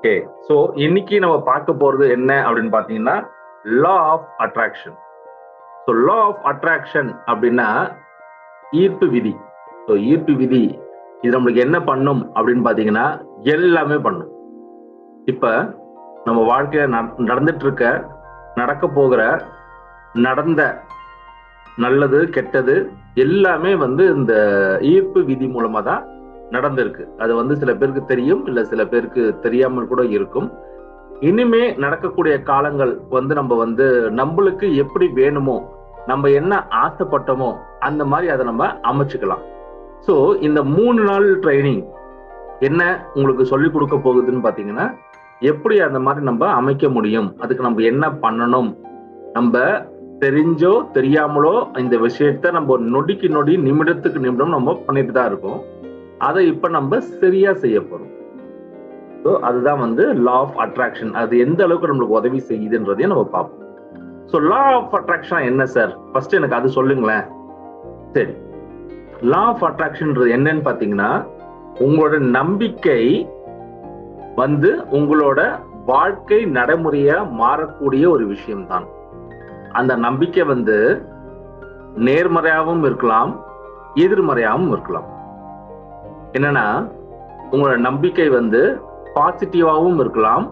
Okay so இன்னைக்கு நம்ம பார்க்க போறது என்ன அப்படின்னு பார்த்தீங்கன்னா law of attraction so law of attraction அப்படின்னா ஈர்ப்பு விதி. ஸோ ஈர்ப்பு விதி இது நம்மளுக்கு என்ன பண்ணும் அப்படின்னு பார்த்தீங்கன்னா எல்லாமே பண்ணும். இப்போ நம்ம வாழ்க்கையில நட- நடந்துட்டு இருக்க நடக்க போகிற நடந்த நல்லது கெட்டது எல்லாமே வந்து இந்த ஈர்ப்பு விதி மூலமா தான் நடந்திருக்கு. அது வந்து சில பேருக்கு தெரியும் இல்ல சில பேருக்கு தெரியாமல் கூட இருக்கும். இனிமே நடக்கக்கூடிய காலங்கள் வந்து நம்ம வந்து நம்மளுக்கு எப்படி வேணுமோ நம்ம என்ன ஆசைப்பட்டோமோ அந்த மாதிரி அதை நம்ம அமைச்சுக்கலாம். ஸோ இந்த மூணு நாள் ட்ரைனிங் என்ன உங்களுக்கு சொல்லி கொடுக்க போகுதுன்னு பார்த்தீங்கன்னா எப்படி அந்த மாதிரி நம்ம அமைக்க முடியும்? அதுக்கு நம்ம என்ன பண்ணணும்? நம்ம தெரிஞ்சோ தெரியாமலோ இந்த விஷயத்த நம்ம நொடிக்கு நொடி நிமிடத்துக்கு நிமிடம் நம்ம பண்ணிட்டு தான் இருக்கோம். அதை இப்ப நம்ம சரியா செய்ய போறோம். ஸோ அதுதான் வந்து லா ஆஃப் அட்ராக்ஷன் அது எந்த அளவுக்கு நம்மளுக்கு உதவி செய்யுதுன்றதையும் நம்ம பார்ப்போம். ஸோ லா ஆஃப் அட்ராக்ஷன் என்ன சார் ஃபர்ஸ்ட் எனக்கு அது சொல்லுங்களேன். சரி. லா ஆஃப் அட்ராக்ஷன்ன்றது என்னன்னு பார்த்தீங்கன்னா உங்களோட நம்பிக்கை வந்து உங்களோட வாழ்க்கை நடைமுறையா மாறக்கூடிய ஒரு விஷயம்தான். அந்த நம்பிக்கை வந்து நேர்மறையாகவும் இருக்கலாம் எதிர்மறையாகவும் இருக்கலாம். என்னன்னா உங்களோட நம்பிக்கை வந்து பாசிட்டிவாகவும் இருக்கலாம்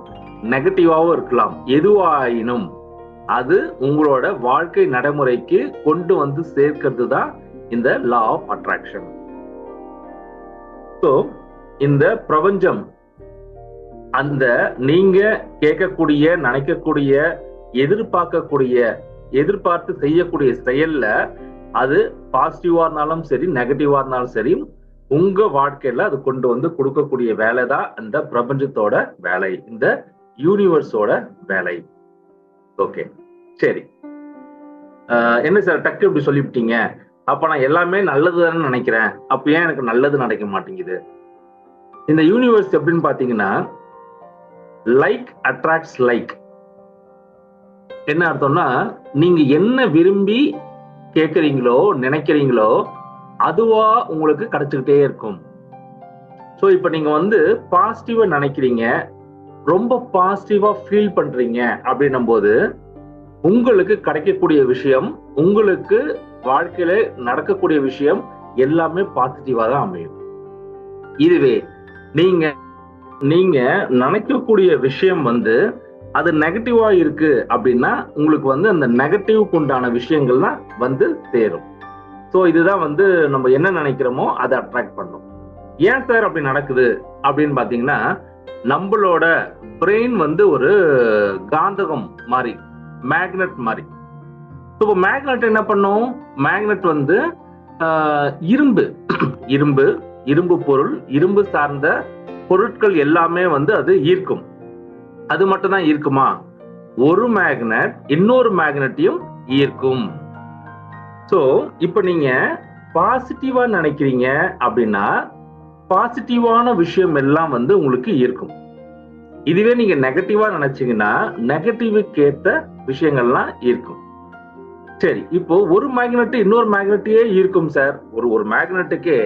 நெகட்டிவாகவும் இருக்கலாம். எதுவாயினும் அது உங்களோட வாழ்க்கை நடைமுறைக்கு கொண்டு வந்து சேர்க்கிறது தான் இந்த லா ஆஃப் அட்ராக்ஷன் ஸோ இந்த பிரபஞ்சம் அந்த நீங்க கேட்கக்கூடிய நினைக்கக்கூடிய எதிர்பார்க்கக்கூடிய எதிர்பார்த்து செய்யக்கூடிய செயல்ல அது பாசிட்டிவா இருந்தாலும் சரி நெகட்டிவா இருந்தாலும் சரி உங்க வாழ்க்கையில அது கொண்டு வந்து கொடுக்கக்கூடிய வேலை தான் இந்த பிரபஞ்சத்தோட வேலை இந்த யூனிவர்ஸோட வேலை. ஓகே சரி. என்ன சார் டக்கு இப்படி சொல்லிவிட்டீங்க. அப்ப நான் எல்லாமே நல்லதுதானே நினைக்கிறேன். அப்ப ஏன் எனக்கு நல்லது நடக்க மாட்டேங்குது? இந்த யூனிவர்ஸ் எப்படின்னு பாத்தீங்கன்னா லைக் அட்ராக்ட்ஸ் லைக் என்ன அர்த்தம்னா நீங்க என்ன விரும்பி கேட்குறீங்களோ நினைக்கிறீங்களோ அதுவா உங்களுக்கு கிடைச்சுக்கிட்டே இருக்கும். ஸோ இப்போ நீங்க வந்து பாசிட்டிவா நினைக்கிறீங்க ரொம்ப பாசிட்டிவா ஃபீல் பண்றீங்க அப்படின்னும் போது உங்களுக்கு கிடைக்கக்கூடிய விஷயம் உங்களுக்கு வாழ்க்கையில நடக்கக்கூடிய விஷயம் எல்லாமே பாசிட்டிவா தான் அமையும். இதுவே நீங்க நீங்க நினைக்கக்கூடிய விஷயம் வந்து அது நெகட்டிவா இருக்கு அப்படின்னா உங்களுக்கு வந்து அந்த நெகட்டிவ்க்கு உண்டான விஷயங்கள்லாம் வந்து சேரும். ஸோ இதுதான் வந்து நம்ம என்ன நினைக்கிறோமோ அதை அட்ராக்ட் பண்ணும். ஏன் சார் அப்படி நடக்குது? அப்படின்னு பார்த்தீங்கன்னா நம்மளோட பிரெயின் வந்து ஒரு காந்தகம் மாதிரி மேக்னெட் மாதிரி ஸோ இப்போ மேக்னெட் என்ன பண்ணும்? மேக்னெட் வந்து இரும்பு. இரும்பு இரும்பு பொருள் இரும்பு சார்ந்த பொருட்கள் எல்லாமே வந்து அது ஈர்க்கும். அது மட்டும் தான் ஈர்க்குமா? ஒரு மேக்னெட் இன்னொரு மேக்னெட்டையும் ஈர்க்கும். ஸோ இப்போ நீங்க பாசிட்டிவா நினைக்கிறீங்க அப்படின்னா பாசிட்டிவான விஷயம் எல்லாம் வந்து உங்களுக்கு ஈர்க்கும் இதுவே நீங்க நெகட்டிவா நினைச்சீங்கன்னா நெகட்டிவுக்கு ஏற்ற விஷயங்கள்லாம் ஈர்க்கும் சரி இப்போ ஒரு மேக்னெட் இன்னொரு மேக்னெட்டையே ஈர்க்கும் சார் ஒரு ஒரு மேக்னெட்டுக்கே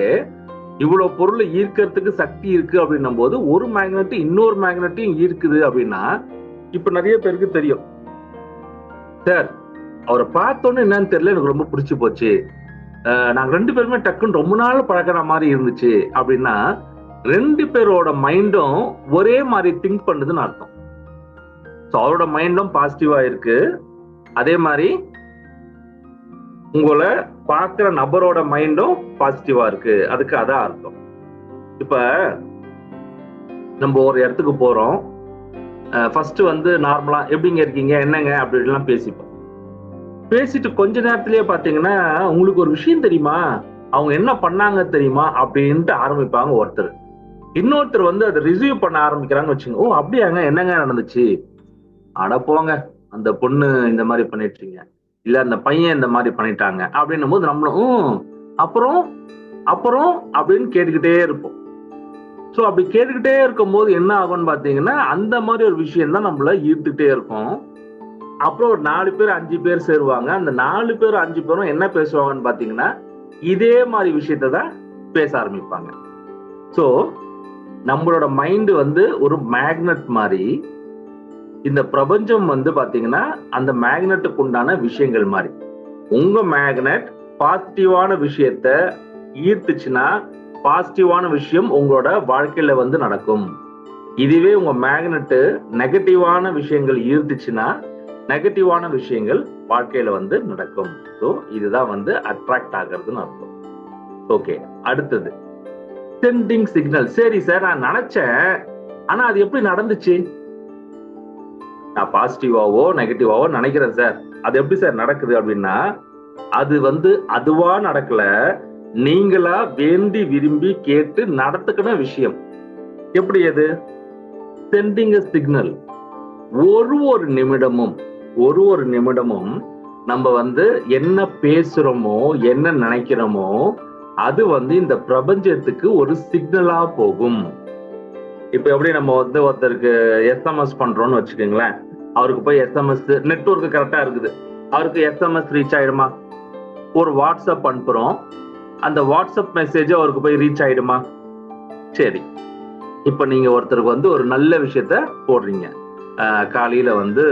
இவ்வளவு பொருளை ஈர்க்கறதுக்கு சக்தி இருக்கு அப்படின்னும் போது ஒரு மேக்னெட் இன்னொரு மேக்னெட்டையும் ஈர்க்குது அப்படின்னா இப்ப நிறைய பேருக்கு தெரியும். சார் அவரை பார்த்தோன்னே என்னன்னு தெரியல எனக்கு ரொம்ப பிடிச்சி போச்சு. நாங்கள் நாங்க ரெண்டு பேருமே டக்குன்னு ரொம்ப நாள் பழக்கிற மாதிரி இருந்துச்சு அப்படின்னா ரெண்டு பேரோட மைண்டும் ஒரே மாதிரி திங்க் பண்ணுதுன்னு அர்த்தம். ஸோ அவரோட மைண்டும் பாசிட்டிவா இருக்கு. அதே மாதிரி உங்களை பார்க்குற நபரோட மைண்டும் பாசிட்டிவா இருக்கு. அதுக்கு அதான் அர்த்தம். இப்ப நம்ம ஒரு இடத்துக்கு போறோம். ஃபர்ஸ்ட் வந்து நார்மலா எப்படிங்க இருக்கீங்க என்னங்க அப்படின்லாம் பேசிப்போம். பேசிட்டு கொஞ்ச நேரத்திலேயே பாத்தீங்கன்னா உங்களுக்கு ஒரு விஷயம் தெரியுமா? அவங்க என்ன பண்ணாங்க தெரியுமா? அப்படின்ட்டு ஆரம்பிப்பாங்க ஒருத்தர். இன்னொருத்தர் வந்து அதை ரிசீவ் பண்ண ஆரம்பிக்கிறாங்க வச்சுங்க ஓ அப்படியாங்க என்னங்க நடந்துச்சு? அட போங்க அந்த பொண்ணு இந்த மாதிரி பண்ணிட்டுருங்க இல்ல அந்த பையன் இந்த மாதிரி பண்ணிட்டாங்க. அப்படின்னும் போது நம்மளும் அப்புறம் அப்புறம்? அப்படின்னு கேட்டுக்கிட்டே இருப்போம். ஸோ அப்படி கேட்டுக்கிட்டே இருக்கும் போது என்ன ஆகும்னு பார்த்தீங்கன்னா அந்த மாதிரி ஒரு விஷயம் தான் நம்மள ஈர்த்துட்டே இருக்கும். அப்புறம் ஒரு நாலு பேர் அஞ்சு பேர் சேருவாங்க. அந்த நாலு பேர் அஞ்சு பேரும் என்ன பேசுவாங்கன்னு பார்த்தீங்கன்னா இதே மாதிரி விஷயத்த தான் பேச ஆரம்பிப்பாங்க. ஸோ நம்மளோட மைண்டு வந்து ஒரு மேக்னெட் மாதிரி இந்த பிரபஞ்சம் வந்து பாத்தீங்கன்னா அந்த மேக்னெட்டுக்கு உண்டான விஷயங்கள் மாதிரி. உங்க மேக்னெட் பாசிட்டிவான விஷயத்த ஈர்த்துச்சுன்னா பாசிட்டிவான விஷயம் உங்களோட வாழ்க்கையில வந்து நடக்கும். இதுவே உங்க மேக்னெட்டு நெகட்டிவான விஷயங்கள் ஈர்த்துச்சுன்னா நெகட்டிவான விஷயங்கள் வாழ்க்கையில வந்து நடக்கும். ஸோ இதுதான் வந்து அட்ராக்ட் ஆகிறதுன்னு அர்த்தம். ஓகே அடுத்தது. சென்டிங் சிக்னல் சரி சார் நான் நினைச்சேன். ஆனா அது எப்படி நடந்துச்சு? நான் பாசிட்டிவாவோ நெகட்டிவாவோ நினைக்கிறேன் சார் அது எப்படி சார் நடக்குது அப்படின்னா அது வந்து அதுவா நடக்கல. நீங்களா வேண்டி விரும்பி கேட்டு நடத்துக்கின விஷயம். எப்படி அது? சென்டிங் சிக்னல் ஒரு ஒரு நிமிடமும் ஒரு ஒரு நிமிடமும் நம்ம வந்து என்ன பேசுறோமோ என்ன நினைக்கிறோமோ அது வந்து இந்த பிரபஞ்சத்துக்கு ஒரு சிக்னலா போகும். இப்ப எப்படி நம்ம வந்து ஒருத்தருக்கு எஸ்எம்எஸ் பண்றோம்னு வச்சுக்கோங்களேன். அவருக்கு போய் எஸ்எம்எஸ் நெட்ஒர்க் கரெக்டா இருக்குது. அவருக்கு எஸ்எம்எஸ் ரீச் ஆயிடுமா? ஒரு வாட்ஸ்அப் அனுப்புறோம். அந்த வாட்ஸ்அப் மெசேஜ் அவருக்கு போய் ரீச் ஆயிடுமா? சரி. இப்ப நீங்க ஒருத்தருக்கு வந்து ஒரு நல்ல விஷயத்த போடுறீங்க. காலையில வந்து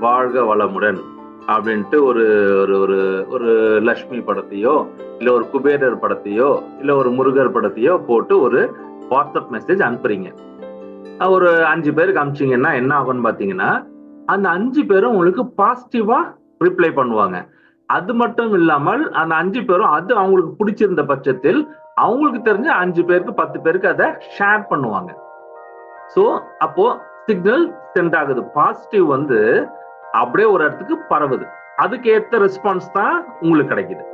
வாழ்க வளமுடன் அப்படின்ட்டு ஒரு ஒரு ஒரு ஒரு லக்ஷ்மி படத்தையோ இல்ல ஒரு குபேரர் படத்தையோ இல்ல ஒரு முருகர் படத்தையோ போட்டு ஒரு வாட்ஸ்அப் மெசேஜ் அனுப்புறீங்க. ஒரு அஞ்சு பேருக்கு அனுப்பிச்சீங்கன்னா என்ன ஆகும்னு பார்த்தீங்கன்னா அந்த அஞ்சு பேரும் உங்களுக்கு பாசிட்டிவா ரிப்ளை பண்ணுவாங்க. அது மட்டும் இல்லாமல் அந்த அஞ்சு பேரும் அது அவங்களுக்கு பிடிச்சிருந்த பட்சத்தில் அவங்களுக்கு தெரிஞ்ச அஞ்சு பேருக்கு பத்து பேருக்கு அதை ஷேர் பண்ணுவாங்க. ஸோ அப்போ சிக்னல் சென்ட் ஆகுது. பாசிட்டிவ் வந்து அப்படியே ஒரு இடத்துக்கு பரவுது. அதுக்கு ஏத்த ரெஸ்பான்ஸ் தான் உங்களுக்கு கிடைக்குது.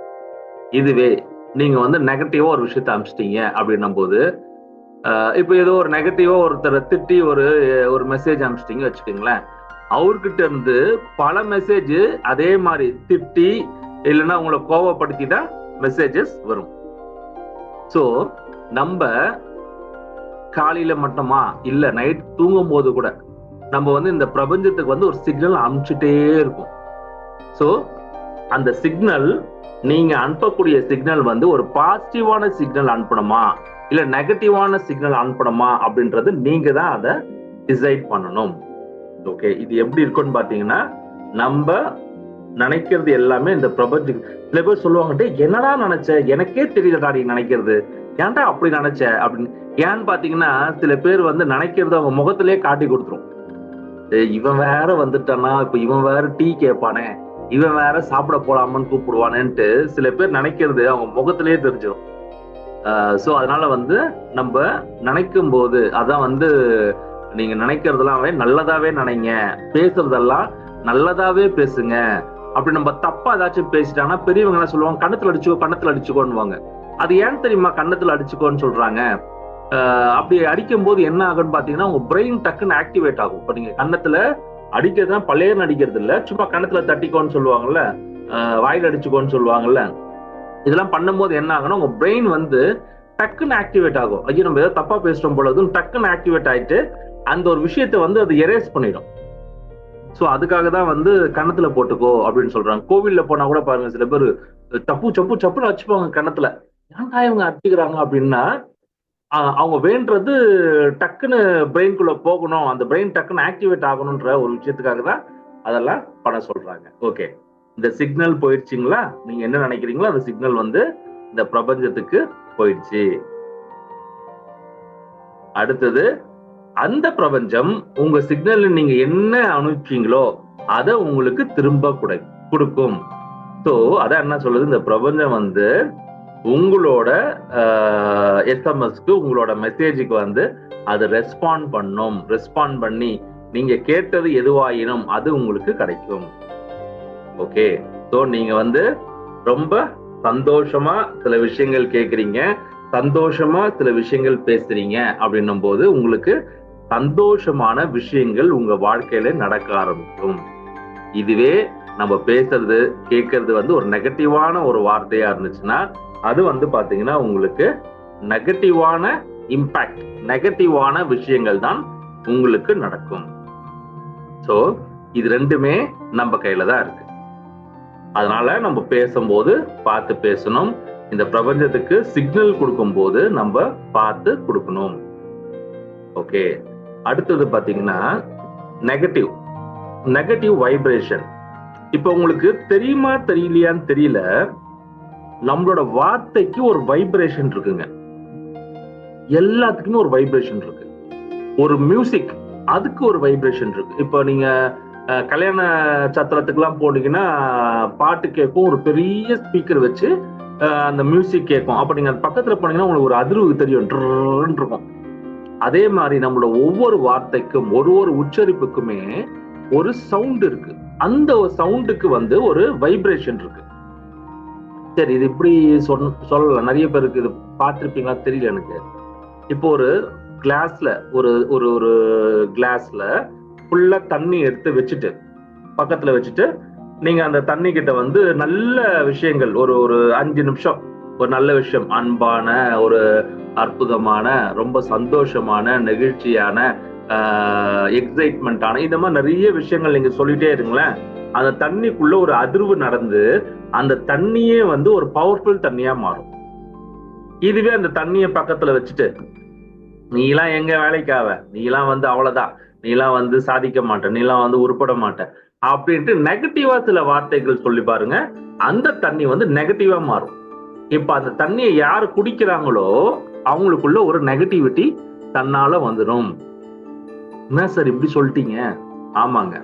இதுவே நீங்க வந்து நெகட்டிவா ஒரு விஷயத்த அனுப்பிச்சிட்டீங்க அப்படின்னும் போது இப்போ ஏதோ ஒரு நெகட்டிவா ஒருத்தரை திட்டி ஒரு ஒரு மெசேஜ் அனுப்பிச்சிட்டீங்க வச்சுக்கோங்களேன். அவர்கிட்ட இருந்து பல மெசேஜ் அதே மாதிரி திட்டி இல்லைன்னா உங்களை கோவப்படுத்தி தான் மெசேஜஸ் வரும். ஸோ நம்ம காலையில மட்டுமா? இல்ல நைட் தூங்கும் போது கூட நம்ம வந்து இந்த பிரபஞ்சத்துக்கு வந்து ஒரு சிக்னல் அனுப்பிச்சுட்டே இருக்கும். ஸோ அந்த சிக்னல் நீங்க அனுப்பக்கூடிய சிக்னல் வந்து ஒரு பாசிட்டிவான சிக்னல் அனுப்பணுமா? இல்ல நெகட்டிவான சிக்னல் அனுப்பணுமா? அப்படின்றது நீங்க தான் அதை டிசைட் பண்ணணும். ஓகே இது எப்படி இருக்கும்னு பாத்தீங்கன்னா நம்ம நினைக்கிறது எல்லாமே இந்த பிரபஞ்சம் சில பேர் சொல்லுவாங்கட்டே என்னடா நினைச்ச? எனக்கே தெரியலடா நீ நினைக்கிறது. ஏன்டா அப்படி நினைச்ச? அப்படின்னு ஏன்னு பாத்தீங்கன்னா சில பேர் வந்து நினைக்கிறது அவங்க முகத்திலே காட்டி கொடுத்துரும். இவன் வேற வந்துட்டானா? இப்ப இவன் வேற டீ கேட்பானே. இவன் வேற சாப்பிட போலாமான்னு கூப்பிடுவானேன்ட்டு சில பேர் நினைக்கிறது அவங்க முகத்திலேயே தெரிஞ்சிடும் ஸோ அதனால வந்து நம்ம நினைக்கும் போது அதான் வந்து நீங்க நினைக்கிறதெல்லாம் நல்லதாவே நினைங்க. பேசுறதெல்லாம் நல்லதாவே பேசுங்க. அப்படி நம்ம தப்பா ஏதாச்சும் பேசிட்டாங்கன்னா பெரியவங்க என்ன சொல்லுவாங்க? கணத்துல அடிச்சுக்கோ கணத்துல அடிச்சுக்கோன்னுவாங்க. அது ஏன் தெரியுமா கண்ணத்துல அடிச்சுக்கோன்னு சொல்றாங்க? ஆஹ் அப்படி அடிக்கும் போது என்ன ஆகும்னு பாத்தீங்கன்னா உங்க பிரெயின் டக்குன்னு ஆக்டிவேட் ஆகும். இப்ப நீங்க கண்ணத்துல அடிக்கிறதுனா பழையன்னு அடிக்கிறது இல்ல சும்மா கண்ணத்துல தட்டிக்கோன்னு சொல்லுவாங்கல்ல ஆஹ் அடிச்சுக்கோன்னு சொல்லுவாங்கல்ல. இதெல்லாம் பண்ணும்போது என்ன ஆகும்னா உங்க பிரெயின் வந்து டக்குன்னு ஆக்டிவேட் ஆகும். ஐயோ நம்ம ஏதோ தப்பா பேசுறோம் போல டக்குன்னு ஆக்டிவேட் ஆயிட்டு அந்த ஒரு விஷயத்தை வந்து அது எரேஸ் பண்ணிடும். சோ அதுக்காக தான் வந்து கன்னத்துல போட்டுக்கோ அப்படின்னு சொல்றாங்க. கோவில்ல போனா கூட பாருங்க சில பேர் சப்பு சப்பு சப்புன்னு வச்சுப்பாங்க கன்னத்துல. ஏன்டா இவங்க அடிச்சுக்கிறாங்க அப்படின்னா அவங்க வேண்டது டக்குன்னு பிரெயின்குள்ள போகணும். அந்த பிரெயின் டக்குன்னு ஆக்டிவேட் ஆகணும்ன்ற ஒரு விஷயத்துக்காக தான் அதெல்லாம் பண்ண சொல்றாங்க. ஓகே இந்த சிக்னல் போயிடுச்சுங்களா? நீங்க என்ன நினைக்கிறீங்களோ அந்த சிக்னல் வந்து இந்த பிரபஞ்சத்துக்கு போயிடுச்சு. அடுத்தது அந்த பிரபஞ்சம் உங்க சிக்னல் நீங்க என்ன அனுப்பிச்சீங்களோ அதை உங்களுக்கு திரும்ப கொடு கொடுக்கும். ஸோ அதான் என்ன சொல்லுது? இந்த பிரபஞ்சம் வந்து உங்களோட எஸ்எம்எஸ்க்கு உங்களோட மெசேஜுக்கு வந்து அது ரெஸ்பாண்ட் பண்ணும். ரெஸ்பாண்ட் பண்ணி நீங்க கேட்டது எதுவாயினும் அது உங்களுக்கு கிடைக்கும். ஓகே ஸோ நீங்க வந்து ரொம்ப சந்தோஷமா சில விஷயங்கள் கேட்குறீங்க சந்தோஷமா சில விஷயங்கள் பேசுறீங்க அப்படின்னும் போது உங்களுக்கு சந்தோஷமான விஷயங்கள் உங்க வாழ்க்கையில நடக்க ஆரம்பிக்கும். இதுவே நம்ம பேசுறது கேட்கறது வந்து ஒரு நெகட்டிவான ஒரு வார்த்தையா இருந்துச்சுன்னா அது வந்து பாத்தீங்கன்னா உங்களுக்கு நெகட்டிவான இம்பாக்ட் நெகட்டிவான விஷயங்கள் தான் உங்களுக்கு நடக்கும். ஸோ இது ரெண்டுமே நம்ம கையில தான் இருக்கு. அதனால நம்ம பேசும்போது பார்த்து பேசணும். இந்த பிரபஞ்சத்துக்கு சிக்னல் கொடுக்கும் போது நம்ம பார்த்து கொடுக்கணும். ஓகே அடுத்தது பாத்தீங்கன்னா நெகட்டிவ் நெகட்டிவ் வைப்ரேஷன் இப்போ உங்களுக்கு தெரியுமா தெரியலையான்னு தெரியல. நம்மளோட வார்த்தைக்கு ஒரு வைப்ரேஷன் இருக்குங்க. எல்லாத்துக்குமே ஒரு வைப்ரேஷன் இருக்கு. ஒரு மியூசிக் அதுக்கு ஒரு வைப்ரேஷன் இருக்கு. இப்போ நீங்க கல்யாண சத்திரத்துக்குலாம் போனீங்கன்னா பாட்டு கேட்கும் ஒரு பெரிய ஸ்பீக்கர் வச்சு அந்த மியூசிக் கேட்கும். அப்ப நீங்க அது பக்கத்துல போனீங்கன்னா உங்களுக்கு ஒரு அதிர்வு தெரியும். ட்ருன்னு இருக்கும். அதே மாதிரி நம்மளோட ஒவ்வொரு வார்த்தைக்கும் ஒரு ஒரு உச்சரிப்புக்குமே ஒரு சவுண்ட் இருக்கு. அந்த சவுண்டுக்கு வந்து ஒரு வைப்ரேஷன் இருக்கு. சரி இது இப்படி சொன் சொல்லலாம். நிறைய பேருக்கு இது பார்த்துருப்பீங்களா? தெரியல எனக்கு. இப்போ ஒரு கிளாஸ்ல ஒரு ஒரு ஒரு கிளாஸ்ல ஃபுல்லா தண்ணி எடுத்து வச்சுட்டு பக்கத்துல வச்சுட்டு நீங்க அந்த தண்ணி கிட்ட வந்து நல்ல விஷயங்கள் ஒரு ஒரு அஞ்சு நிமிஷம் ஒரு நல்ல விஷயம் அன்பான ஒரு அற்புதமான ரொம்ப சந்தோஷமான நெகிழ்ச்சியான எக்ஸைட்மெண்ட்டான இந்த மாதிரி நிறைய விஷயங்கள் நீங்க சொல்லிட்டே இருங்களேன். அந்த தண்ணிக்குள்ள ஒரு அதிர்வு நடந்து அந்த தண்ணியே வந்து ஒரு பவர்ஃபுல் தண்ணியா மாறும். இதுவே அந்த தண்ணியை பக்கத்துல வச்சுட்டு நீலாம் எங்க வேலைக்காவ நீலாம் வந்து அவ்வளவுதான். நீலாம் வந்து சாதிக்க மாட்ட. நீலாம் வந்து உருப்பட மாட்ட. அப்படின்ட்டு நெகட்டிவா சில வார்த்தைகள் சொல்லி பாருங்க. அந்த தண்ணி வந்து நெகட்டிவா மாறும். இப்ப அந்த தண்ணியை யாரு குடிக்கிறாங்களோ அவங்களுக்குள்ள ஒரு நெகட்டிவிட்டி தன்னால வந்துடும் என்ன சார் இப்படி சொல்லிட்டீங்க? ஆமாங்க.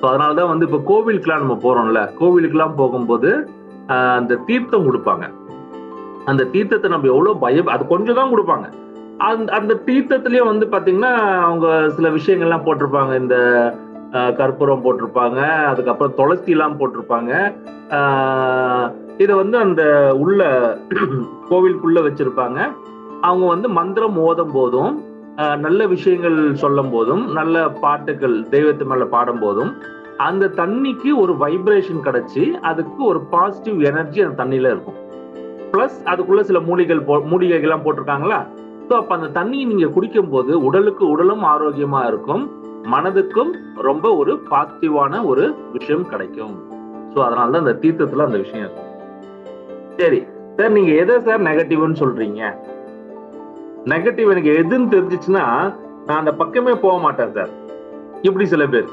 ஸோ அதனாலதான் வந்து இப்ப கோவிலுக்குலாம் நம்ம போறோம்ல. கோவிலுக்குலாம் போகும்போது அந்த தீர்த்தம் கொடுப்பாங்க. அந்த தீர்த்தத்தை நம்ம எவ்வளவு பயம் அது கொஞ்சம் தான் கொடுப்பாங்க. அந்த அந்த தீர்த்தத்திலயே வந்து பாத்தீங்கன்னா அவங்க சில விஷயங்கள்லாம் போட்டிருப்பாங்க. இந்த கற்பூரம் போட்டிருப்பாங்க. அதுக்கப்புறம் துளசி எல்லாம் போட்டிருப்பாங்க இதை வந்து அந்த உள்ள கோவிலுக்குள்ள வச்சிருப்பாங்க. அவங்க வந்து மந்திரம் ஓதும் போதும் நல்ல விஷயங்கள் சொல்லும் போதும் நல்ல பாட்டுகள் தெய்வத்து மேல பாடும் போதும் அந்த தண்ணிக்கு ஒரு வைப்ரேஷன் கிடைச்சி அதுக்கு ஒரு பாசிட்டிவ் எனர்ஜி அந்த தண்ணியில இருக்கும். பிளஸ் அதுக்குள்ள சில மூலிகள் போ மூலிகைகள்லாம் போட்டிருக்காங்களா? ஸோ அப்ப அந்த தண்ணியை நீங்க குடிக்கும் போது உடலுக்கு உடலும் ஆரோக்கியமா இருக்கும் மனதுக்கும் ரொம்ப ஒரு பாசிட்டிவான ஒரு விஷயம் கிடைக்கும். ஸோ அதனால தான் அந்த தீர்த்தத்துல அந்த விஷயம் இருக்கும் சரி சார் நீங்க எதை சார் நெகட்டிவ்னு சொல்றீங்க? நெகட்டிவ் எனக்கு எதுன்னு தெரிஞ்சிச்சுன்னா நான் அந்த பக்கமே போக மாட்டேன் சார் இப்படி சில பேர்.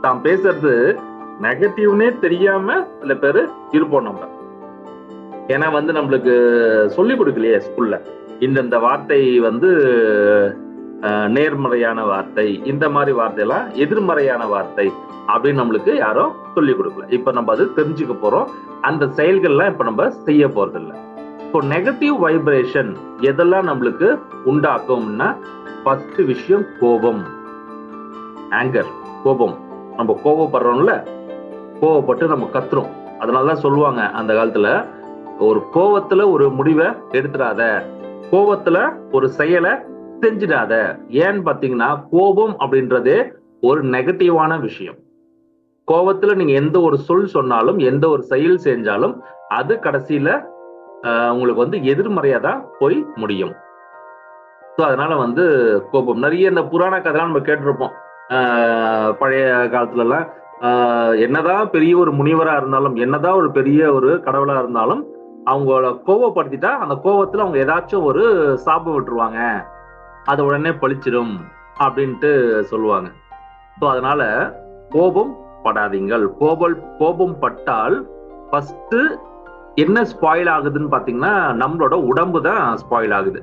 தான் பேசுறது நெகட்டிவ்னே தெரியாம சில பேர் இருப்போம் நம்ம. ஏன்னா வந்து நம்மளுக்கு சொல்லி கொடுக்கலையே ஸ்கூல்ல இந்தந்த வார்த்தை வந்து நேர்மறையான வார்த்தை இந்த மாதிரி வார்த்தையெல்லாம் எதிர்மறையான வார்த்தை அப்படின்னு நம்மளுக்கு யாரும் சொல்லி கொடுக்கல. இப்ப நம்ம அது தெரிஞ்சுக்க போறோம். அந்த செயல்கள்லாம் இப்ப நம்ம செய்ய போறது இப்போ நெகட்டிவ் வைப்ரேஷன் எதெல்லாம் நம்மளுக்கு உண்டாக்கும்னா ஃபர்ஸ்ட் விஷயம் கோபம். ஆங்கர் கோபம். நம்ம கோபப்படுறோம்ல கோபப்பட்டு நம்ம கத்துறோம். அதனாலதான் சொல்லுவாங்க அந்த காலத்துல ஒரு கோவத்துல ஒரு முடிவை எடுத்துடாத. கோபத்துல ஒரு செயலை செஞ்சிடாத. ஏன்னு பாத்தீங்கன்னா கோபம் அப்படின்றதே ஒரு நெகட்டிவான விஷயம். கோபத்துல நீங்க எந்த ஒரு சொல் சொன்னாலும் எந்த ஒரு செயல் செஞ்சாலும் அது கடைசியில உங்களுக்கு வந்து எதிர்மறையா தான் போய் முடியும். ஸோ அதனால வந்து கோபம். நிறைய இந்த புராண கதைலாம் நம்ம கேட்டிருப்போம். பழைய காலத்துலலாம். என்னதான் பெரிய ஒரு முனிவரா இருந்தாலும் என்னதான் ஒரு பெரிய ஒரு கடவுளா இருந்தாலும் அவங்கள கோவப்படுத்திட்டா அந்த கோவத்துல அவங்க ஏதாச்சும் ஒரு சாபம் விட்டுருவாங்க. அது உடனே பழிச்சிடும் அப்படின்ட்டு சொல்லுவாங்க. ஸோ அதனால கோபம் படாதீங்கள். கோபல் கோபம் பட்டால் ஃபஸ்ட்டு என்ன ஸ்பாயில் ஆகுதுன்னு பார்த்தீங்கன்னா நம்மளோட உடம்பு தான் ஸ்பாயில் ஆகுது.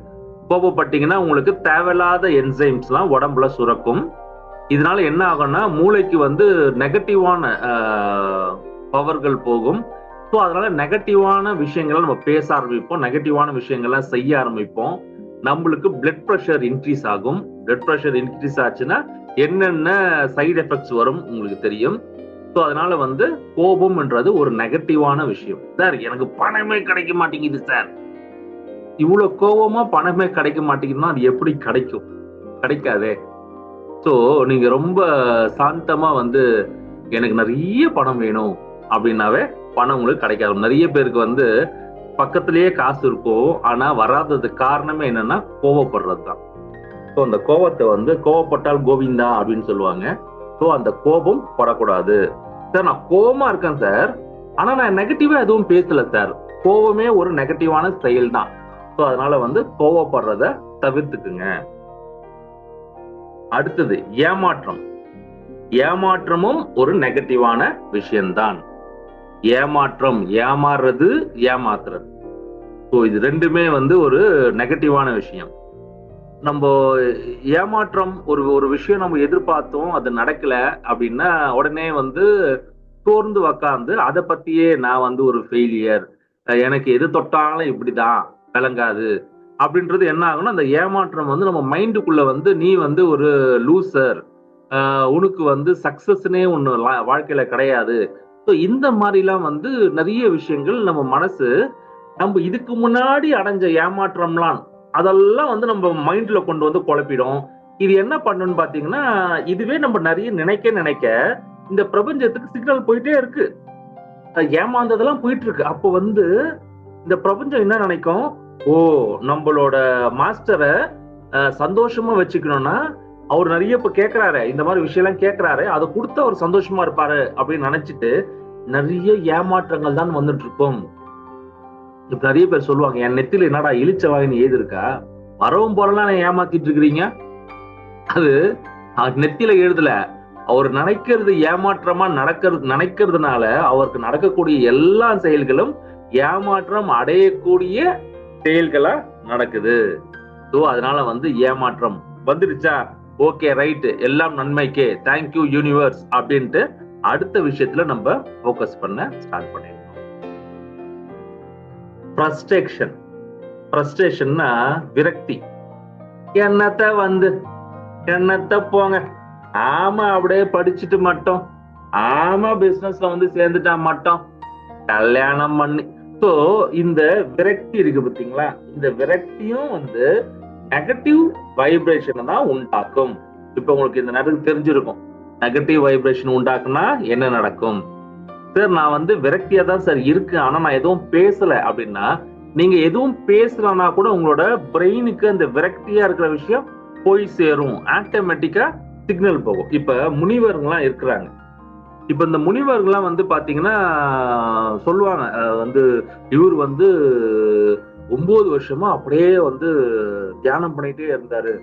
கோபப்பட்டீங்கன்னா உங்களுக்கு தேவையில்லாத என்சைம்ஸ்லாம் உடம்புல சுரக்கும். இதனால என்ன ஆகும்னா மூளைக்கு வந்து நெகட்டிவான பவர்கள் போகும். ஸோ அதனால நெகட்டிவான விஷயங்களை நம்ம பேச ஆரம்பிப்போம். நெகட்டிவான விஷயங்கள்லாம் செய்ய ஆரம்பிப்போம். நம்மளுக்கு பிளட் ப்ரெஷர் இன்க்ரீஸ் ஆகும். பிளட் ப்ரெஷர் இன்க்ரீஸ் ஆச்சுன்னா என்னென்ன சைடு எஃபெக்ட்ஸ் வரும் உங்களுக்கு தெரியும். ஸோ அதனால வந்து கோபம்ன்றது ஒரு நெகட்டிவான விஷயம். சார் எனக்கு பணமே கிடைக்க மாட்டேங்குது சார் இவ்வளவு கோபமா பணமே கிடைக்க மாட்டேங்குதுன்னா அது எப்படி கிடைக்கும்? கிடைக்காதே. ஸோ நீங்க ரொம்ப சாந்தமா வந்து எனக்கு நிறைய பணம் வேணும் அப்படின்னாவே பணம் உங்களுக்கு கிடைக்காது. நிறைய பேருக்கு வந்து பக்கத்திலேயே காசு இருக்கும். ஆனா வராததுக்கு காரணமே என்னன்னா கோவப்படுறது தான் ஸோ அந்த கோவத்தை வந்து கோவப்பட்டால் கோவிந்தா அப்படின்னு சொல்லுவாங்க. ஸோ அந்த கோபம் படக்கூடாது. சார் நான் கோவமா இருக்கேன் சார். ஆனா நான் நெகட்டிவா எதுவும் பேசல சார். கோவமே ஒரு நெகட்டிவான செயல் தான் ஸோ அதனால வந்து கோவப்படுறத தவிர்த்துக்குங்க. அடுத்தது ஏமாற்றம். ஏமாற்றமும் ஒரு நெகட்டிவான விஷயம்தான். ஏமாற்றம் ஏமாறுறது ஏமாத்துறது. ஸோ இது ரெண்டுமே வந்து ஒரு நெகட்டிவான விஷயம். நம்ம ஏமாற்றம் ஒரு ஒரு விஷயம் நம்ம எதிர்பார்த்தோம் அது நடக்கல அப்படின்னா உடனே வந்து சோர்ந்து உக்காந்து அதை பத்தியே நான் வந்து ஒரு ஃபெயிலியர் எனக்கு எது தொட்டாலும் இப்படிதான் விளங்காது. அப்படின்றது என்ன ஆகும்னா அந்த ஏமாற்றம் வந்து நம்ம மைண்டுக்குள்ள வந்து நீ வந்து ஒரு லூசர் உனக்கு வந்து சக்சஸ்னே ஒன்று வாழ்க்கையில கிடையாது. ஸோ இந்த மாதிரிலாம் வந்து நிறைய விஷயங்கள் நம்ம மனசு நம்ம இதுக்கு முன்னாடி அடைஞ்ச ஏமாற்றம்லாம் அதெல்லாம் வந்து நம்ம மைண்ட்ல கொண்டு வந்து குழப்பிடும். இது என்ன பண்ணுன்னு பாத்தீங்கன்னா இதுவே நம்ம நிறைய நினைக்க நினைக்க இந்த பிரபஞ்சத்துக்கு சிக்னல் போயிட்டே இருக்கு. ஏமாந்ததெல்லாம் போயிட்டு இருக்கு. அப்போ வந்து இந்த பிரபஞ்சம் என்ன நினைக்கும்? ஓ நம்மளோட மாஸ்டரை சந்தோஷமா வச்சுக்கணும்னா அவர் நிறைய இப்ப கேக்குறாரு. இந்த மாதிரி விஷயம் எல்லாம் கேக்குறாரு. அதை கொடுத்து அவர் சந்தோஷமா இருப்பாரு அப்படின்னு நினைச்சிட்டு நிறைய ஏமாற்றங்கள் தான் வந்துட்டு இருக்கும். நிறைய பேர் சொல்லுவாங்க என் நெத்தில என்னடா இழிச்ச வாங்கினு ஏது இருக்கா? வரவும் போறலாம் ஏமாத்திட்டு இருக்கிறீங்க? அது நெத்தில எழுதல. அவர் நினைக்கிறது ஏமாற்றமா நடக்கிறது நினைக்கிறதுனால அவருக்கு நடக்கக்கூடிய எல்லா செயல்களும் ஏமாற்றம் அடையக்கூடிய செயல்களா நடக்குது. ஸோ அதனால வந்து ஏமாற்றம் வந்துடுச்சா ஓகே ரைட்டு. எல்லாம் நன்மைக்கே. தேங்க்யூ யூனிவர்ஸ் அப்படின்ட்டு அடுத்த விஷயத்துல நம்ம ஃபோக்கஸ் பண்ண ஸ்டார்ட் பண்ணிடணும் ஃப்ரஸ்ட்ரேஷன் ஃப்ரஸ்ட்ரேஷன்னா விரக்தி. என்னத்த வந்து? என்னத்த போங்க? ஆமா அப்படியே படிச்சுட்டு மட்டும். ஆமா பிசினஸ்ல வந்து சேர்ந்துட்டா மட்டும். கல்யாணம் பண்ணி. ஸோ இந்த விரக்தி இருக்கு பார்த்தீங்களா? இந்த விரக்தியும் வந்து நெகட்டிவ் வைப்ரேஷன் தான் உண்டாக்கும். இப்ப உங்களுக்கு இந்த நேரத்துக்கு தெரிஞ்சிருக்கும். நெகட்டிவ் வைப்ரேஷன் உண்டாக்குனா என்ன நடக்கும்? சார் நான் வந்து விரக்தியா தான் சார் இருக்கு ஆனா நான் எதுவும் பேசல அப்படின்னா நீங்க எதுவும் பேசலன்னா கூட உங்களோட பிரெயினுக்கு அந்த விரக்தியா இருக்கிற விஷயம் போய் சேரும். ஆட்டோமேட்டிக்கா சிக்னல் போகும். இப்ப முனிவர்கள்லாம் இருக்கிறாங்க. இப்ப இந்த முனிவர்கள்லாம் வந்து பாத்தீங்கன்னா சொல்லுவாங்க. வந்து இவர் வந்து ஒன்பது வருஷமா அப்படியே வந்து தியானம் பண்ணிட்டே இருந்தாரு.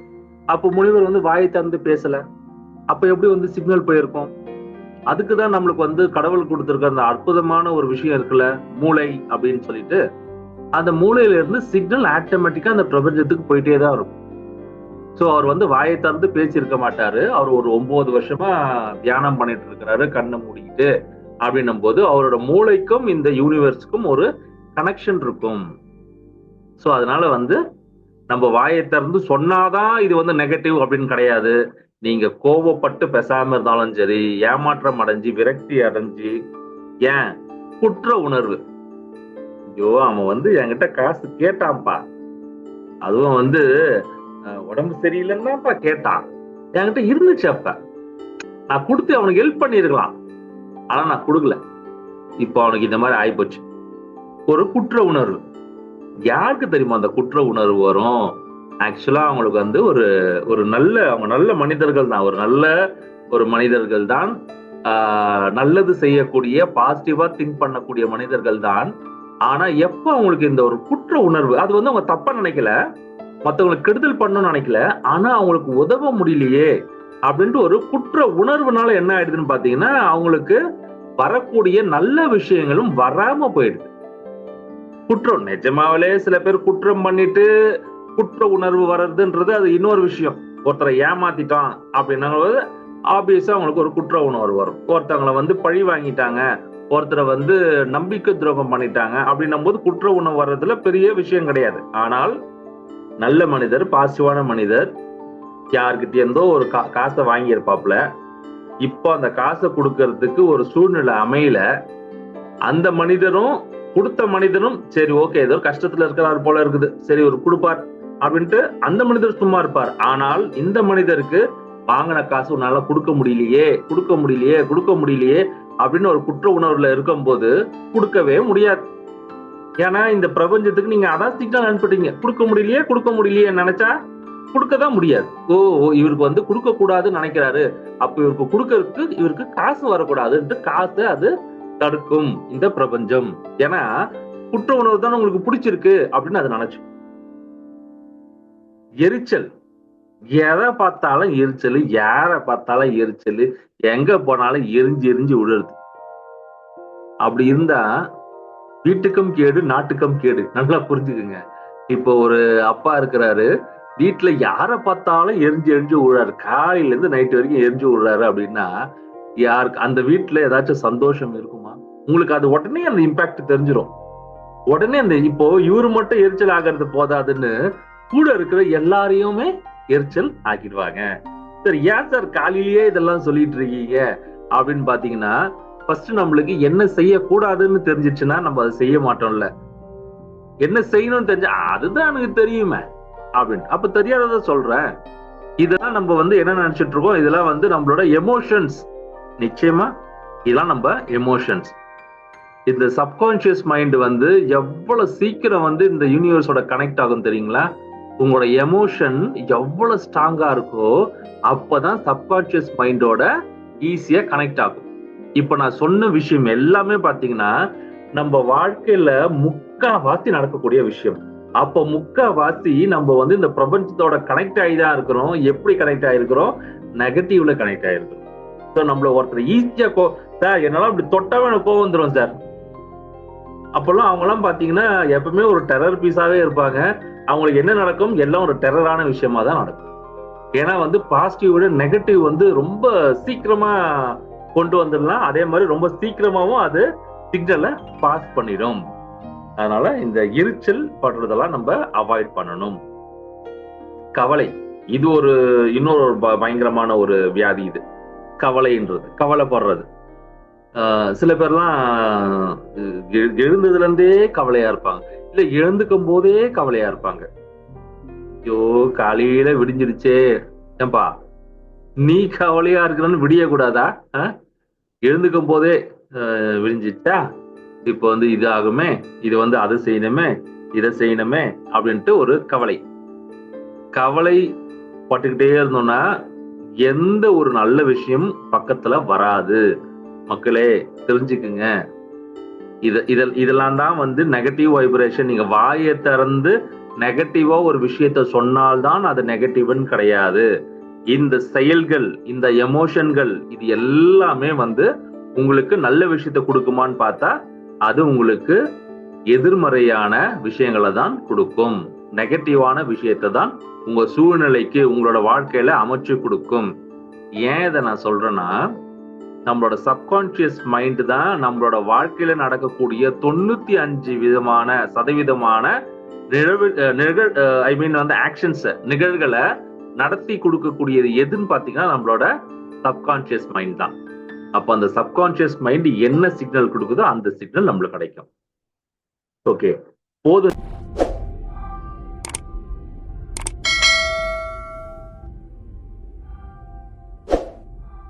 அப்போ முனிவர் வந்து வாயை திறந்து பேசல. அப்ப எப்படி வந்து சிக்னல் போயிருக்கும்? அதுக்கு தான் நம்மளுக்கு வந்து கடவுள் கொடுத்துருக்க அந்த அற்புதமான ஒரு விஷயம் இருக்குல்ல மூளை அப்படின்னு சொல்லிட்டு அந்த மூளையில இருந்து சிக்னல் ஆட்டோமேட்டிக்கா அந்த பிரபஞ்சத்துக்கு போயிட்டே தான் இருக்கும். ஸோ அவர் வந்து வாயை திறந்து பேசியிருக்க மாட்டாரு. அவர் ஒரு ஒன்பது வருஷமா தியானம் பண்ணிட்டு இருக்கிறாரு கண்ணை மூடிக்கிட்டு அப்படின்னும் போது அவரோட மூளைக்கும் இந்த யூனிவர்ஸுக்கும் ஒரு கனெக்ஷன் இருக்கும். ஸோ அதனால வந்து நம்ம வாயை திறந்து சொன்னாதான் இது வந்து நெகட்டிவ் அப்படின்னு கிடையாது. நீங்க கோபப்பட்டு பேசாம இருந்தாலும் சரி ஏமாற்றம் அடைஞ்சு விரக்தி அடைஞ்சு ஏன்? குற்ற உணர்வு. ஐயோ அவன் வந்து என்கிட்ட காசு கேட்டான்ப்பா. அதுவும் வந்து உடம்பு சரியில்லைன்னாப்பா கேட்டான். என்கிட்ட இருந்துச்சு அப்ப. நான் கொடுத்து அவனுக்கு ஹெல்ப் பண்ணிருக்கலாம் ஆனா நான் கொடுக்கல. இப்போ அவனுக்கு இந்த மாதிரி ஆயிப்போச்சு. ஒரு குற்ற உணர்வு. யாருக்கு தெரியுமா அந்த குற்ற உணர்வு வரும்? ஆக்சுவலா அவங்களுக்கு வந்து ஒரு ஒரு நல்ல அவங்க நல்ல மனிதர்கள் தான். ஒரு நல்ல ஒரு மனிதர்கள் தான். நல்லது செய்யக்கூடிய பாசிட்டிவா திங்க் பண்ணக்கூடிய மனிதர்கள் தான். ஆனா எப்ப அவங்களுக்கு இந்த ஒரு குற்ற உணர்வு அது வந்து அவங்க தப்பா நினைக்கல. மற்றவங்களுக்கு கெடுதல் பண்ணணும்னு நினைக்கல. ஆனா அவங்களுக்கு உதவ முடியலையே அப்படின்ட்டு ஒரு குற்ற உணர்வுனால என்ன ஆயிடுதுன்னு பாத்தீங்கன்னா அவங்களுக்கு வரக்கூடிய நல்ல விஷயங்களும் வராம போயிடுது. குற்றம் நிஜமாவிலே சில பேர் குற்றம் பண்ணிட்டு குற்ற உணர்வு வர்றதுன்றது அது இன்னொரு விஷயம். ஒருத்தரை ஏமாத்திட்டான் அப்படின்னாங்கிறது ஆப்வியஸா அவங்களுக்கு ஒரு குற்ற உணர்வு வரும். ஒருத்தவங்களை வந்து பழி வாங்கிட்டாங்க ஒருத்தரை வந்து நம்பிக்கை துரோகம் பண்ணிட்டாங்க அப்படின்னும் போது குற்ற உணவு வர்றதுல பெரிய விஷயம் கிடையாது. ஆனால் நல்ல மனிதர் பாசிட்டிவான மனிதர் யாருக்கிட்ட இருந்தோ ஒரு கா காசை வாங்கியிருப்பாப்ல இப்போ அந்த காசை கொடுக்கறதுக்கு ஒரு சூழ்நிலை அமையல. அந்த மனிதரும் கொடுத்த மனிதனும் சரி ஓகே ஏதோ கஷ்டத்துல இருக்கிறார் போல இருக்குது. சரி ஒரு கொடுப்பார். அப்படின்ட்டு அந்த மனிதர் சும்மா இருப்பார். ஆனால் இந்த மனிதருக்கு வாங்கின காசு உன்னால கொடுக்க முடியலையே கொடுக்க முடியலையே கொடுக்க முடியலையே அப்படின்னு ஒரு குற்ற உணர்வுல இருக்கும்போது கொடுக்கவே முடியாது. ஏன்னா இந்த பிரபஞ்சத்துக்கு நீங்க அதான் சிக்னல் அனுப்பிட்டீங்க. கொடுக்க முடியலையே கொடுக்க முடியலையே நினைச்சா கொடுக்க தான் முடியாது. ஓ இவருக்கு வந்து கொடுக்க கூடாதுன்னு நினைக்கிறாரு. அப்ப இவருக்கு கொடுக்கறதுக்கு இவருக்கு காசு வரக்கூடாதுன்ட்டு காசு அது தடுக்கும் இந்த பிரபஞ்சம். ஏன்னா குற்ற உணர்வு தான் உங்களுக்கு பிடிச்சிருக்கு அப்படின்னு அது நினைச்சு. எரிச்சல். எதை பார்த்தாலும் எரிச்சல் யாரை பார்த்தாலும் எரிச்சல் எங்க போனாலும் எரிஞ்சு எரிஞ்சு விழுறது. அப்படி இருந்தா வீட்டுக்கும் கேடு நாட்டுக்கும் கேடு. நல்லா புரிஞ்சுக்குங்க. இப்போ ஒரு அப்பா இருக்கிறாரு வீட்டுல யாரை பார்த்தாலும் எரிஞ்சு எரிஞ்சு விழுறாரு. காலையில இருந்து நைட் வரைக்கும் எரிஞ்சு விழுறாரு அப்படின்னா யாருக்கு அந்த வீட்டுல ஏதாச்சும் சந்தோஷம் இருக்குமா? உங்களுக்கு அது உடனே அந்த இம்பாக்ட் தெரிஞ்சிடும் உடனே அந்த இப்போ இவரு மட்டும் எரிச்சல் ஆகிறது போதாதுன்னு கூட இருக்கிற எல்லாரையுமே எரிச்சல் ஆக்கிடுவாங்க. சார் ஏன் சார் காலையிலேயே இதெல்லாம் சொல்லிட்டு இருக்கீங்க? அப்படின்னு பாத்தீங்கன்னா ஃபர்ஸ்ட் நம்மளுக்கு என்ன செய்யக்கூடாதுன்னு தெரிஞ்சிச்சுன்னா நம்ம அதை செய்ய மாட்டோம்ல. என்ன செய்யணும்னு தெரிஞ்சா அதுதான் எனக்கு தெரியுமே அப்படின்னு. அப்ப தெரியாதத சொல்றேன். இதெல்லாம் நம்ம வந்து என்ன நினைச்சிட்டு இருக்கோம்? இதெல்லாம் வந்து நம்மளோட எமோஷன்ஸ் நிச்சயமா? இதெல்லாம் நம்ம எமோஷன்ஸ் இந்த சப்கான்சியஸ் மைண்ட் வந்து எவ்வளவு சீக்கிரம் வந்து இந்த யூனிவர்ஸோட கனெக்ட் ஆகும் தெரியுங்களா? உங்களோட எமோஷன் எவ்வளவு ஸ்ட்ராங்கா இருக்கோ அப்பதான் சப்கான்சியஸ் மைண்டோட ஈஸியா கனெக்ட் ஆகும். இப்ப நான் சொன்ன விஷயம் எல்லாமே பாத்தீங்கன்னா நம்ம வாழ்க்கையில முக்காவாசி நடக்கக்கூடிய விஷயம். அப்ப முக்காவாசி நம்ம வந்து இந்த பிரபஞ்சத்தோட கனெக்ட் ஆகி தான் இருக்கிறோம். எப்படி கனெக்ட் ஆயிருக்கிறோம்? நெகட்டிவ்ல கனெக்ட் ஆயிருக்கிறோம். ஸோ நம்மள ஒருத்தர் ஈஸியா கோ சார் என்னால இப்படி தொட்டாவே எனக்கு கோவம் வந்துடும் சார் அப்பெல்லாம் அவங்கெல்லாம் பாத்தீங்கன்னா எப்பவுமே ஒரு டெரர் பீஸாவே இருப்பாங்க. அவங்களுக்கு என்ன நடக்கும்? எல்லாம் ஒரு டெரரான விஷயமா தான் நடக்கும். ஏன்னா வந்து பாசிட்டிவ் விட நெகட்டிவ் வந்து ரொம்ப சீக்கிரமா கொண்டு வந்துடலாம். அதே மாதிரி ரொம்ப சீக்கிரமாவும் அது சிக்னலை பாஸ் பண்ணிடும். அதனால இந்த எரிச்சல் படுறதெல்லாம் நம்ம அவாய்ட் பண்ணணும். கவலை. இது ஒரு இன்னொரு ப- பயங்கரமான ஒரு வியாதி இது. கவலைன்றது. கவலைப்படுறது. சில பேர்லாம் எழுந்ததுல இருந்தே கவலையா இருப்பாங்க. இல்ல எழுந்துக்கும் போதே கவலையா இருப்பாங்க. ஐயோ காலையில விடிஞ்சிருச்சே. ஏன்பா நீ கவலையா இருக்கிறன்னு விடிய கூடாதா எழுந்துக்கும் போதே விடிஞ்சிட்டா விடிஞ்சிச்சா? இப்போ வந்து இது ஆகுமே இது வந்து அதை செய்யணுமே இதை செய்யணுமே அப்படின்ட்டு ஒரு கவலை. கவலை பட்டுக்கிட்டே இருந்தோம்னா எந்த ஒரு நல்ல விஷயம் பக்கத்துல வராது. மக்களே தெரிஞ்சுக்குங்க. இத இதில் இதெல்லாம் தான் வந்து நெகட்டிவ் வைப்ரேஷன் நீங்க வாயை திறந்து நெகட்டிவா ஒரு விஷயத்த சொன்னால்தான் அது நெகட்டிவ்னு கிடையாது. இந்த செயல்கள் இந்த எமோஷன்கள் இது எல்லாமே வந்து உங்களுக்கு நல்ல விஷயத்த கொடுக்குமான்னு பார்த்தா அது உங்களுக்கு எதிர்மறையான விஷயங்களை தான் கொடுக்கும். நெகட்டிவான விஷயத்தை தான் உங்க சூழ்நிலைக்கு உங்களோட வாழ்க்கையில அமைச்சு கொடுக்கும். ஏன் இதை நான் சொல்றேன்னா நம்மளோட சப்கான்சியஸ் மைண்ட் தான் நம்மளோட வாழ்க்கையில நடக்கக்கூடிய தொண்ணூத்தி அஞ்சு விதமான சதவீதமான நிகழ்வு நிகழ் ஐ மீன் வந்து ஆக்ஷன்ஸ் நிகழ்களை நடத்தி கொடுக்கக்கூடியது எதுன்னு பாத்தீங்கன்னா நம்மளோட சப்கான்சியஸ் மைண்ட் தான். அப்ப அந்த சப்கான்சியஸ் மைண்ட் என்ன சிக்னல் கொடுக்குதோ அந்த சிக்னல் நம்மளுக்கு கிடைக்கும். ஓகே போதும்.